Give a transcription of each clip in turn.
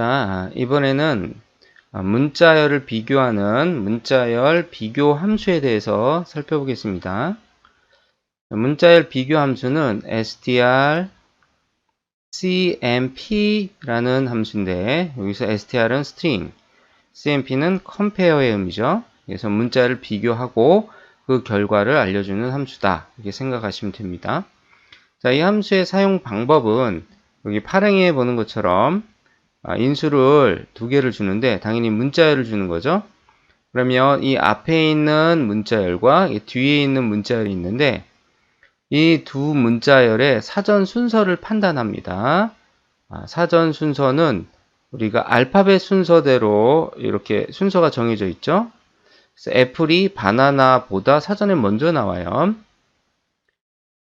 자, 이번에는 문자열을 비교하는 문자열 비교 함수에 대해서 살펴보겠습니다. 문자열 비교 함수는 str cmp라는 함수인데 여기서 str은 string, cmp는 compare의 의미죠. 그래서 문자를 비교하고 그 결과를 알려주는 함수다. 이렇게 생각하시면 됩니다. 자, 이 함수의 사용 방법은 여기 파랭이에 보는 것처럼 아, 인수를 두 개를 주는데 당연히 문자열을 주는 거죠. 그러면 이 앞에 있는 문자열과 뒤에 있는 문자열이 있는데 이 두 문자열의 사전 순서를 판단합니다. 아, 사전 순서는 우리가 알파벳 순서대로 이렇게 순서가 정해져 있죠. 애플이 바나나보다 사전에 먼저 나와요.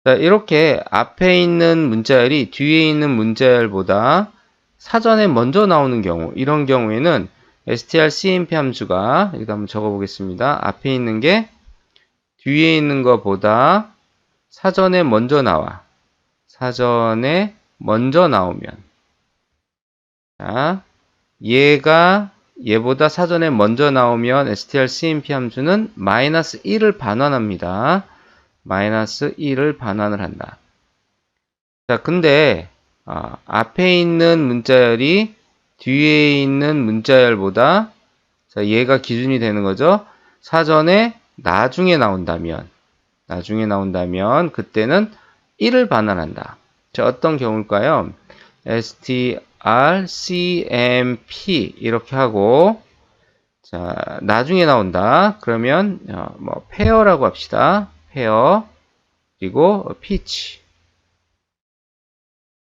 자, 이렇게 앞에 있는 문자열이 뒤에 있는 문자열보다 사전에 먼저 나오는 경우 이런 경우에는 strcmp 함수가 여기다 한번 적어 보겠습니다. 앞에 있는 게 뒤에 있는 것보다 사전에 먼저 나와. 사전에 먼저 나오면 자, 얘가 얘보다 사전에 먼저 나오면 strcmp 함수는 마이너스 1을 반환합니다. 마이너스 1을 반환을 한다. 자, 근데 어, 앞에 있는 문자열이 뒤에 있는 문자열보다 자, 얘가 기준이 되는 거죠. 사전에 나중에 나온다면 나중에 나온다면 그때는 1을 반환한다. 자, 어떤 경우일까요? strcmp 이렇게 하고 자, 나중에 나온다. 그러면 어, 뭐 페어라고 합시다. 페어 그리고 피치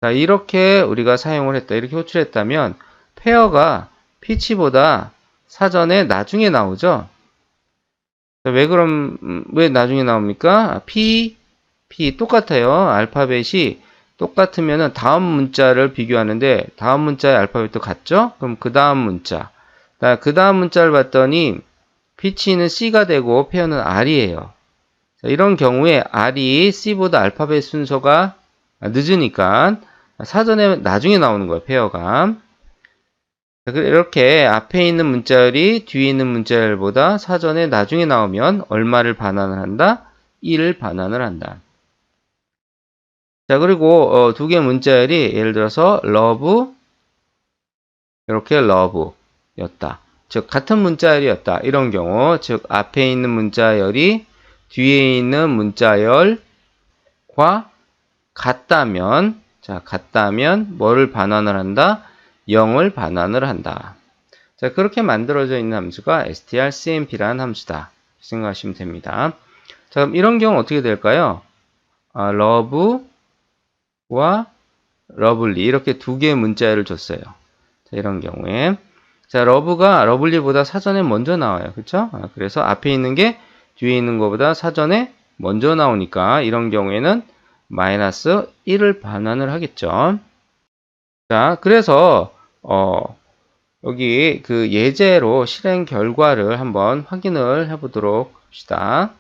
자, 이렇게 우리가 사용을 했다. 이렇게 호출했다면 페어가 피치보다 사전에 나중에 나오죠. 자, 왜 그럼 음, 왜 나중에 나옵니까? P, P 똑같아요. 알파벳이 똑같으면은 다음 문자를 비교하는데 다음 문자의 알파벳도 같죠? 그럼 그 다음 문자. 그 다음 문자를 봤더니 피치는 C가 되고 페어는 R이에요. 자, 이런 경우에 R이 C보다 알파벳 순서가 늦으니까 사전에 나중에 나오는 거예요. 페어가. 이렇게 앞에 있는 문자열이 뒤에 있는 문자열보다 사전에 나중에 나오면 얼마를 반환을 한다? 1을 반환을 한다. 자, 그리고 어, 두 개의 문자열이 예를 들어서 love 이렇게 love였다. 즉 같은 문자열이었다. 이런 경우 즉 앞에 있는 문자열이 뒤에 있는 문자열과 같다면 자, 같다면 뭐를 반환을 한다? 0을 반환을 한다. 자, 그렇게 만들어져 있는 함수가 strcmp라는 함수다. 생각하시면 됩니다. 자, 그럼 이런 경우 어떻게 될까요? 아, love와 lovely 이렇게 두 개의 문자를 줬어요. 자, 이런 경우에 자, love가 lovely보다 사전에 먼저 나와요. 그렇죠? 아, 그래서 앞에 있는 게 뒤에 있는 것보다 사전에 먼저 나오니까 이런 경우에는 마이너스 1을 반환을 하겠죠. 자, 그래서 어, 여기 그 예제로 실행 결과를 한번 확인을 해보도록 합시다.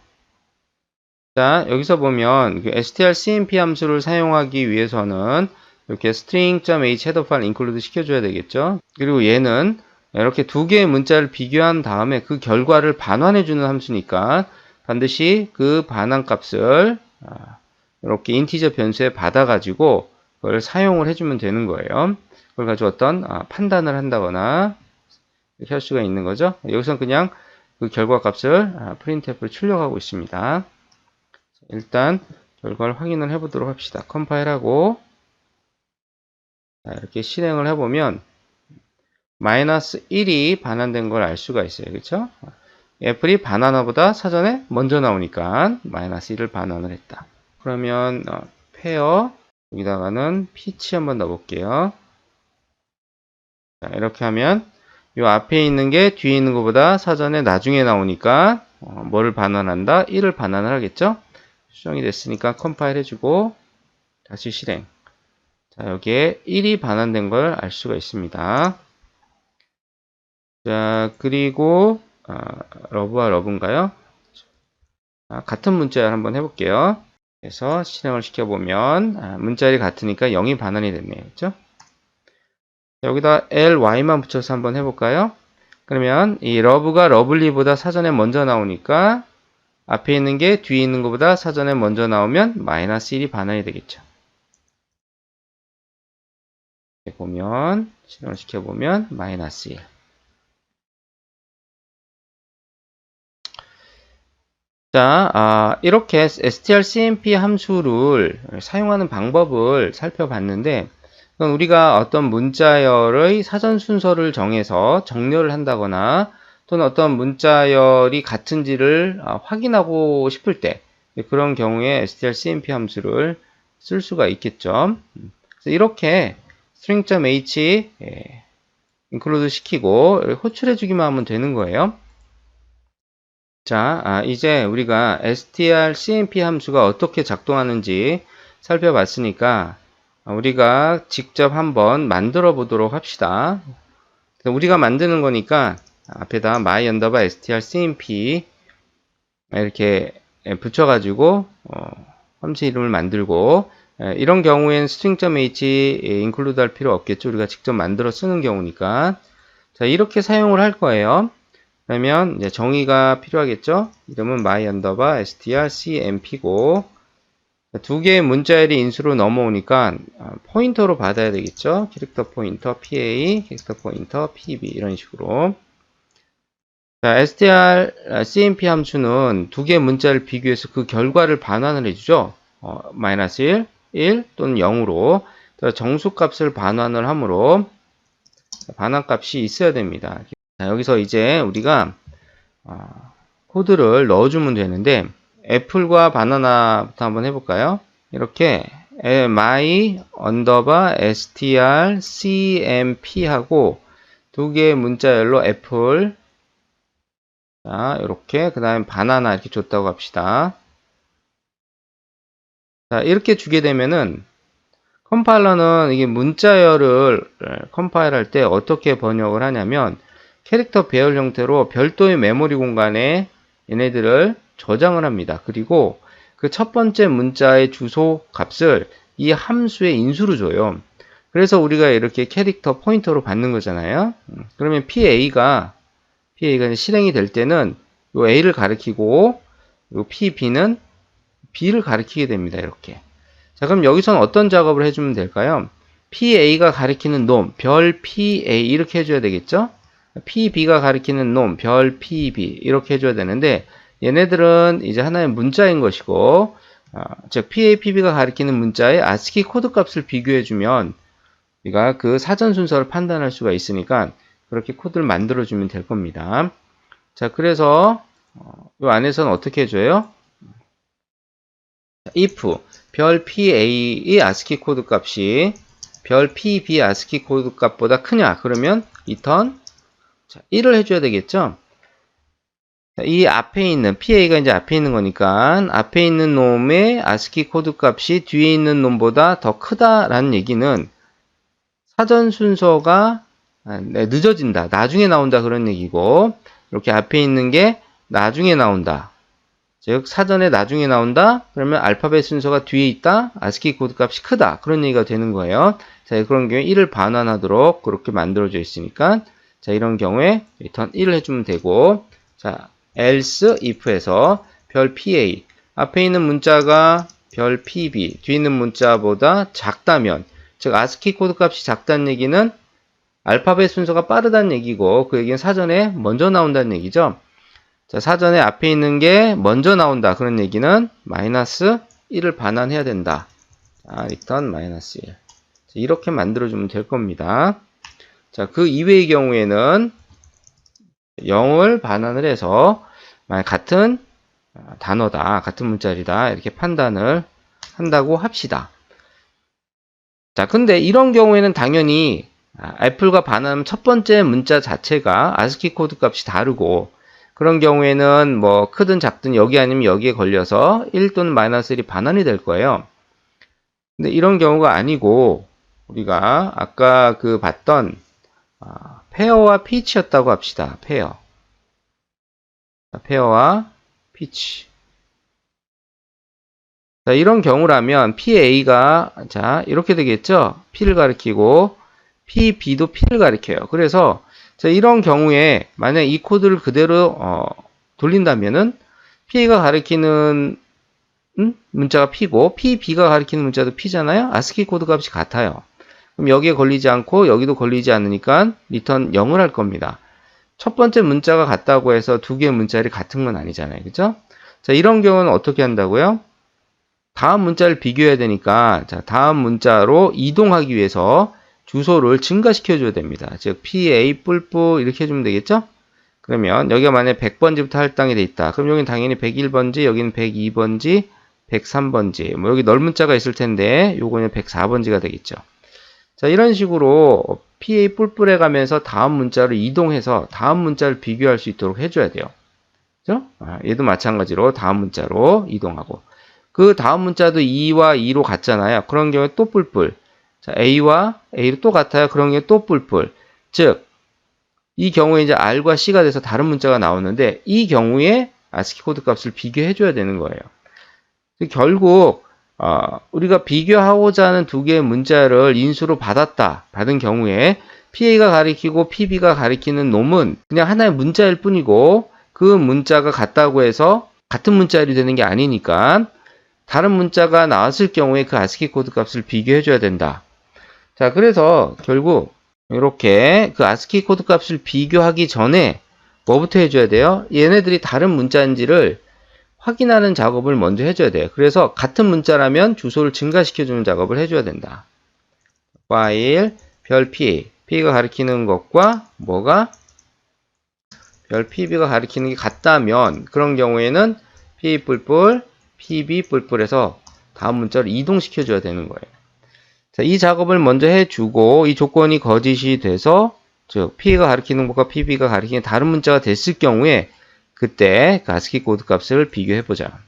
자, 여기서 보면 그 strcmp 함수를 사용하기 위해서는 이렇게 string.h 헤더 파일 include 시켜줘야 되겠죠. 그리고 얘는 이렇게 두 개의 문자를 비교한 다음에 그 결과를 반환해주는 함수니까 반드시 그 반환 값을 아, 이렇게 인티저 변수에 받아가지고 그걸 사용을 해주면 되는 거예요. 그걸 가지고 어떤 아, 판단을 한다거나 이렇게 할 수가 있는 거죠. 여기서는 그냥 그 결과 값을 아, 프린트프로 출력하고 있습니다. 일단 결과를 확인을 해보도록 합시다. 컴파일하고 이렇게 실행을 해보면 마이너스 1이 반환된 걸 알 수가 있어요. 그렇죠? 애플이 바나나보다 사전에 먼저 나오니까 마이너스 1을 반환을 했다. 그러면 어, 페어 여기다가는 피치 한번 넣어볼게요. 자, 이렇게 하면 이 앞에 있는 게 뒤에 있는 것보다 사전에 나중에 나오니까 어, 뭐를 반환한다? 1을 반환을 하겠죠? 수정이 됐으니까 컴파일 해주고 다시 실행. 자, 여기에 1이 반환된 걸 알 수가 있습니다. 자, 그리고 아, 러브와 러브인가요? 아, 같은 문자를 한번 해볼게요. 그래서 실행을 시켜보면 아, 문자열이 같으니까 0이 반환이 됐네요. 그죠? 여기다 ly만 붙여서 한번 해볼까요? 그러면 이 러브가 러블리보다 사전에 먼저 나오니까 앞에 있는 게 뒤에 있는 것보다 사전에 먼저 나오면 마이너스 1이 반환이 되겠죠. 이렇게 보면 실행을 시켜보면 마이너스 1. 자, 아, 이렇게 strcmp 함수를 사용하는 방법을 살펴봤는데 우리가 어떤 문자열의 사전 순서를 정해서 정렬을 한다거나 또는 어떤 문자열이 같은지를 아, 확인하고 싶을 때 그런 경우에 strcmp 함수를 쓸 수가 있겠죠. 이렇게 string.h 예, include 시키고 호출해 주기만 하면 되는 거예요. 자, 아, 이제 우리가 strcmp 함수가 어떻게 작동하는지 살펴봤으니까 우리가 직접 한번 만들어 보도록 합시다. 우리가 만드는 거니까 앞에다 my underbar strcmp 이렇게 붙여가지고 어, 함수 이름을 만들고 이런 경우엔 string.h include 할 필요 없겠죠. 우리가 직접 만들어 쓰는 경우니까 자 이렇게 사용을 할 거예요. 그러면 이제 정의가 필요하겠죠. 이름은 my underbar strcmp고 두 개의 문자열이 인수로 넘어오니까 포인터로 받아야 되겠죠. 캐릭터 포인터 PA, 캐릭터 포인터 PB 이런 식으로 자, str cmp 함수는 두 개의 문자를 비교해서 그 결과를 반환을 해주죠. 어, 마이너스 1, 1 또는 0으로 정수값을 반환을 하므로 반환값이 있어야 됩니다. 자, 여기서 이제 우리가 어, 코드를 넣어주면 되는데 애플과 바나나부터 한번 해볼까요? 이렇게 my 언더바 str cmp 하고 두 개의 문자열로 애플 자 이렇게 그 다음에 바나나 이렇게 줬다고 합시다. 자 이렇게 주게 되면은 컴파일러는 이게 문자열을 컴파일할 때 어떻게 번역을 하냐면 캐릭터 배열 형태로 별도의 메모리 공간에 얘네들을 저장을 합니다. 그리고 그 첫 번째 문자의 주소 값을 이 함수의 인수로 줘요. 그래서 우리가 이렇게 캐릭터 포인터로 받는 거잖아요. 음, 그러면 PA가 PA가 실행이 될 때는 요 A를 가리키고 요 PB는 B를 가리키게 됩니다. 이렇게. 자, 그럼 여기서는 어떤 작업을 해주면 될까요? PA가 가리키는 놈, 별 PA 이렇게 해줘야 되겠죠? PB가 가리키는 놈, 별 PB 이렇게 해줘야 되는데 얘네들은 이제 하나의 문자인 것이고 어, 즉 PA, PB가 가리키는 문자의 ASCII 코드 값을 비교해주면 우리가 그 사전 순서를 판단할 수가 있으니까 그렇게 코드를 만들어주면 될 겁니다. 자, 그래서 어, 이 안에서는 어떻게 해줘요? if 별 PA의 ASCII 코드 값이 별 PB ASCII 코드 값보다 크냐? 그러면 return 자, 1을 해줘야 되겠죠? 이 앞에 있는 PA가 이제 앞에 있는 거니까 앞에 있는 놈의 ASCII 코드 값이 뒤에 있는 놈보다 더 크다라는 얘기는 사전 순서가 네, 늦어진다. 나중에 나온다 그런 얘기고 이렇게 앞에 있는 게 나중에 나온다. 즉 사전에 나중에 나온다. 그러면 알파벳 순서가 뒤에 있다. ASCII 코드 값이 크다. 그런 얘기가 되는 거예요. 자, 그런 경우에 1을 반환하도록 그렇게 만들어져 있으니까 자, 이런 경우에 return 1을 해주면 되고, 자, else if에서 별 PA, 앞에 있는 문자가 별 PB, 뒤에 있는 문자보다 작다면, 즉, ASCII 코드 값이 작다는 얘기는 알파벳 순서가 빠르다는 얘기고, 그 얘기는 사전에 먼저 나온다는 얘기죠. 자, 사전에 앞에 있는 게 먼저 나온다. 그런 얘기는 마이너스 1을 반환해야 된다. 자, return 마이너스 1. 이렇게 만들어주면 될 겁니다. 자, 그 이외의 경우에는 0을 반환을 해서 같은 단어다, 같은 문자리다 이렇게 판단을 한다고 합시다. 자, 근데 이런 경우에는 당연히 애플과 반환하면 첫 번째 문자 자체가 아스키 코드 값이 다르고 그런 경우에는 뭐 크든 작든 여기 아니면 여기에 걸려서 1 또는 마이너스 1이 반환이 될 거예요. 근데 이런 경우가 아니고 우리가 아까 그 봤던 아, 페어와 피치였다고 합시다. 페어. 페어와 피치. 자, 이런 경우라면 PA가 자, 이렇게 되겠죠? P를 가리키고 P, B도 P를 가리켜요. 그래서 자, 이런 경우에 만약 이 코드를 그대로 어, 돌린다면은 P가 가리키는 음? 문자가 P고 P, B가 가리키는 문자도 P잖아요. 아스키 코드 값이 같아요. 그럼 여기에 걸리지 않고 여기도 걸리지 않으니까 리턴 0을 할 겁니다. 첫 번째 문자가 같다고 해서 두 개의 문자들이 같은 건 아니잖아요. 그죠? 자, 이런 경우는 어떻게 한다고요? 다음 문자를 비교해야 되니까 자, 다음 문자로 이동하기 위해서 주소를 증가시켜 줘야 됩니다. 즉 PA 이렇게 해 주면 되겠죠? 그러면 여기가 만약에 100번지부터 할당이 돼 있다. 그럼 여기는 당연히 101번지, 여기는 102번지, 103번지. 뭐 여기 넓은 문자가 있을 텐데 요거는 104번지가 되겠죠. 자, 이런 식으로 PA 뿔뿔해 가면서 다음 문자로 이동해서 다음 문자를 비교할 수 있도록 해줘야 돼요. 그죠? 아, 얘도 마찬가지로 다음 문자로 이동하고. 그 다음 문자도 2와 2로 같잖아요. 그런 경우에 또 뿔뿔. 자, A와 A로 또 같아요. 그런 경우에 또 뿔뿔. 즉, 이 경우에 이제 R과 C가 돼서 다른 문자가 나오는데, 이 경우에 아스키 코드 값을 비교해줘야 되는 거예요. 결국, 어, 우리가 비교하고자 하는 두 개의 문자를 인수로 받았다, 받은 경우에 PA가 가리키고 PB가 가리키는 놈은 그냥 하나의 문자일 뿐이고 그 문자가 같다고 해서 같은 문자일이 되는 게 아니니까 다른 문자가 나왔을 경우에 그 아스키 코드 값을 비교해 줘야 된다. 자, 그래서 결국 이렇게 그 아스키 코드 값을 비교하기 전에 뭐부터 해줘야 돼요? 얘네들이 다른 문자인지를 확인하는 작업을 먼저 해줘야 돼요. 그래서 같은 문자라면 주소를 증가시켜주는 작업을 해줘야 된다. 파일 별 P, P가 가리키는 것과 뭐가 별 PB가 가리키는 게 같다면 그런 경우에는 P 뿔뿔, PB 뿔뿔해서 다음 문자를 이동시켜 줘야 되는 거예요. 자, 이 작업을 먼저 해주고 이 조건이 거짓이 돼서 즉 P가 가리키는 것과 PB가 가리키는 다른 문자가 됐을 경우에 그때 그 아스키 코드 값을 비교해 보자.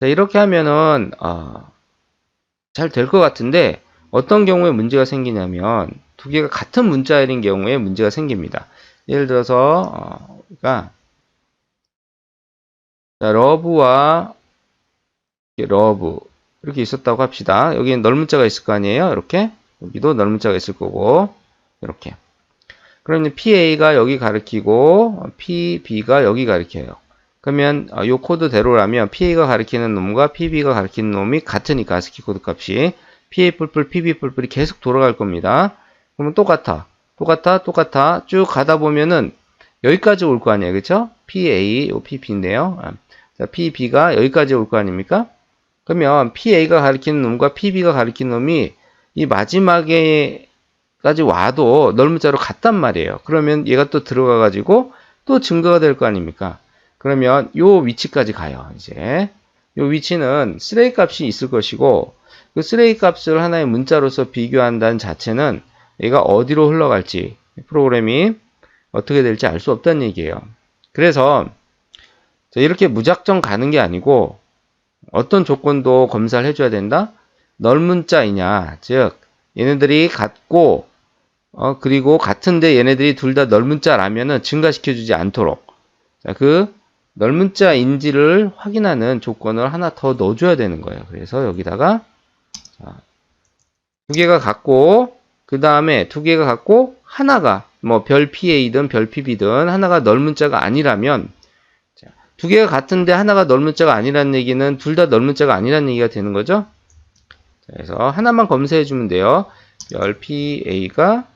자, 이렇게 하면은 어, 잘 될 것 같은데 어떤 경우에 문제가 생기냐면 두 개가 같은 문자인 경우에 문제가 생깁니다. 예를 들어서 어, 그러니까 자, 러브와 러브 이렇게 있었다고 합시다. 여기는 넓문자가 있을 거 아니에요. 이렇게 여기도 넓문자가 있을 거고 이렇게 그러면 PA가 여기 가리키고 PB가 여기 가리켜요. 그러면 이 코드대로라면 PA가 가리키는 놈과 PB가 가리키는 놈이 같으니까 스키 코드 값이 PA 뿔뿔 PB 뿔뿔이 계속 돌아갈 겁니다. 그러면 똑같아. 똑같아. 똑같아. 쭉 가다 보면은 여기까지 올 거 아니에요. 그쵸? PA, 요 PB인데요. 자, PB가 여기까지 올 거 아닙니까? 그러면 PA가 가리키는 놈과 PB가 가리키는 놈이 이 마지막에 까지 와도 넓은 자로 갔단 말이에요. 그러면 얘가 또 들어가 가지고 또 증거가 될 거 아닙니까? 그러면 요 위치까지 가요. 이제 요 위치는 쓰레기 값이 있을 것이고 그 쓰레기 값을 하나의 문자로서 비교한다는 자체는 얘가 어디로 흘러갈지 프로그램이 어떻게 될지 알 수 없다는 얘기예요. 그래서 이렇게 무작정 가는 게 아니고 어떤 조건도 검사를 해줘야 된다? 넓은 자이냐, 즉 얘네들이 같고 어, 그리고 같은데 얘네들이 둘 다 넓은 자라면은 증가시켜주지 않도록. 자, 그 넓은 자인지를 확인하는 조건을 하나 더 넣어줘야 되는 거예요. 그래서 여기다가 자, 두 개가 같고 그 다음에 두 개가 같고 하나가 뭐 별 PA든 별 PB든 하나가 넓은 자가 아니라면 자, 두 개가 같은데 하나가 넓은 자가 아니라는 얘기는 둘 다 넓은 자가 아니라는 얘기가 되는 거죠. 자, 그래서 하나만 검사해 주면 돼요. 별 PA가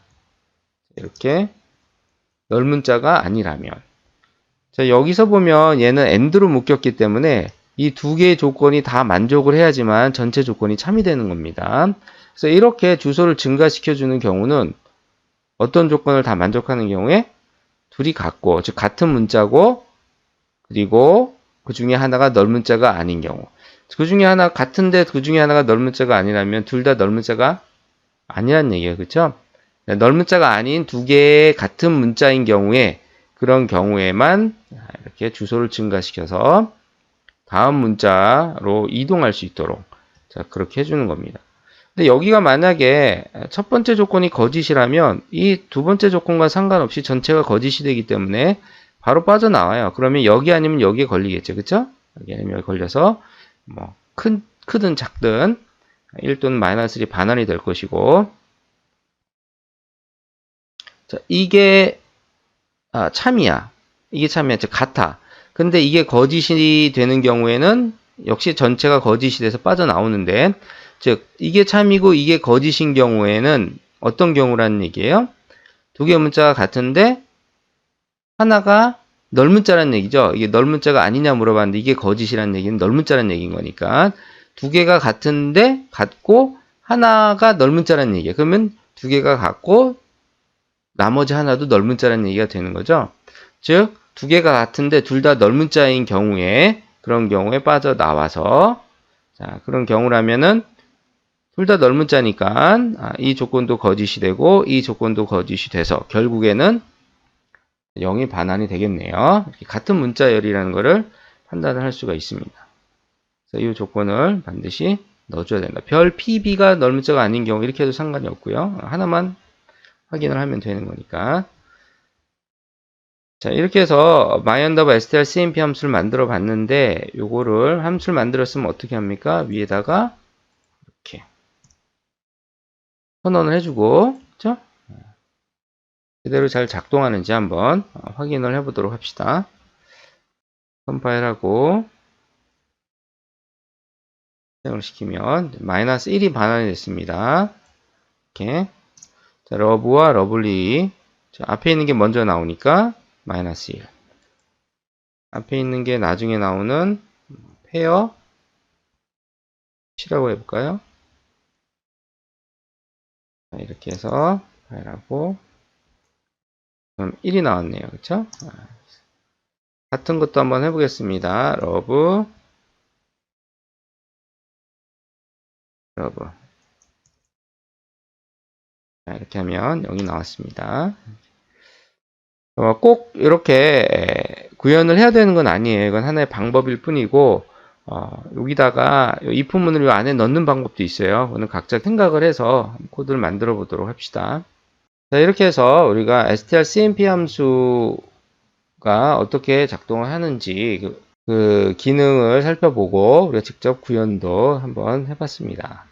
이렇게 넓은 자가 아니라면 자 여기서 보면 얘는 end로 묶였기 때문에 이 두 개의 조건이 다 만족을 해야지만 전체 조건이 참이 되는 겁니다. 그래서 이렇게 주소를 증가시켜 주는 경우는 어떤 조건을 다 만족하는 경우에 둘이 같고 즉 같은 문자고 그리고 그 중에 하나가 넓은 자가 아닌 경우 그 중에 하나 같은데 그 중에 하나가 넓은 자가 아니라면 둘 다 넓은 자가 아니란 얘기예요 그렇죠? 넓은 자가 아닌 두 개의 같은 문자인 경우에 그런 경우에만 이렇게 주소를 증가시켜서 다음 문자로 이동할 수 있도록 자 그렇게 해주는 겁니다. 근데 여기가 만약에 첫 번째 조건이 거짓이라면 이 두 번째 조건과 상관없이 전체가 거짓이 되기 때문에 바로 빠져나와요. 그러면 여기 아니면 여기에 걸리겠죠. 그쵸? 여기 아니면 여기 걸려서 뭐 큰, 크든 작든 1 또는 마이너스 1이 반환이 될 것이고 자, 이게 아, 참이야. 이게 참이야. 즉 같아. 근데 이게 거짓이 되는 경우에는 역시 전체가 거짓이 돼서 빠져나오는데 즉 이게 참이고 이게 거짓인 경우에는 어떤 경우라는 얘기예요? 두 개의 문자가 같은데 하나가 널문자라는 얘기죠. 이게 널문자가 아니냐 물어봤는데 이게 거짓이라는 얘기는 널문자라는 얘기인 거니까 두 개가 같은데 같고 하나가 널문자라는 얘기예요. 그러면 두 개가 같고 나머지 하나도 널문자라는 얘기가 되는 거죠. 즉, 두 개가 같은데 둘다 널문자인 경우에 그런 경우에 빠져나와서 자, 그런 경우라면은 둘다 널문자니까 아, 이 조건도 거짓이 되고 이 조건도 거짓이 돼서 결국에는 0이 반환이 되겠네요. 같은 문자열이라는 것을 판단을 할 수가 있습니다. 그래서 이 조건을 반드시 넣어줘야 된다. 별 PB가 널문자가 아닌 경우 이렇게 해도 상관이 없고요. 하나만 확인을 하면 되는 거니까. 자, 이렇게 해서 myunderbar str cmp 함수를 만들어 봤는데 요거를 함수를 만들었으면 어떻게 합니까? 위에다가 이렇게 선언을 해주고 그죠? 그대로 잘 작동하는지 한번 확인을 해 보도록 합시다. 컴파일하고 실행을 시키면 마이너스 1이 반환이 됐습니다. 이렇게 자, 러브와 러블리 자, 앞에 있는 게 먼저 나오니까 마이너스 1 앞에 있는 게 나중에 나오는 페어 치라고 해볼까요? 자, 이렇게 해서 파일하고 그럼 1이 나왔네요. 아, 같은 것도 한번 해보겠습니다. 러브 러브 자, 이렇게 하면 0이 나왔습니다. 어, 꼭 이렇게 구현을 해야 되는 건 아니에요. 이건 하나의 방법일 뿐이고 어, 여기다가 if 문을 이 안에 넣는 방법도 있어요. 그거는 각자 생각을 해서 코드를 만들어 보도록 합시다. 자, 이렇게 해서 우리가 strcmp 함수가 어떻게 작동을 하는지 그, 그 기능을 살펴보고 우리가 직접 구현도 한번 해봤습니다.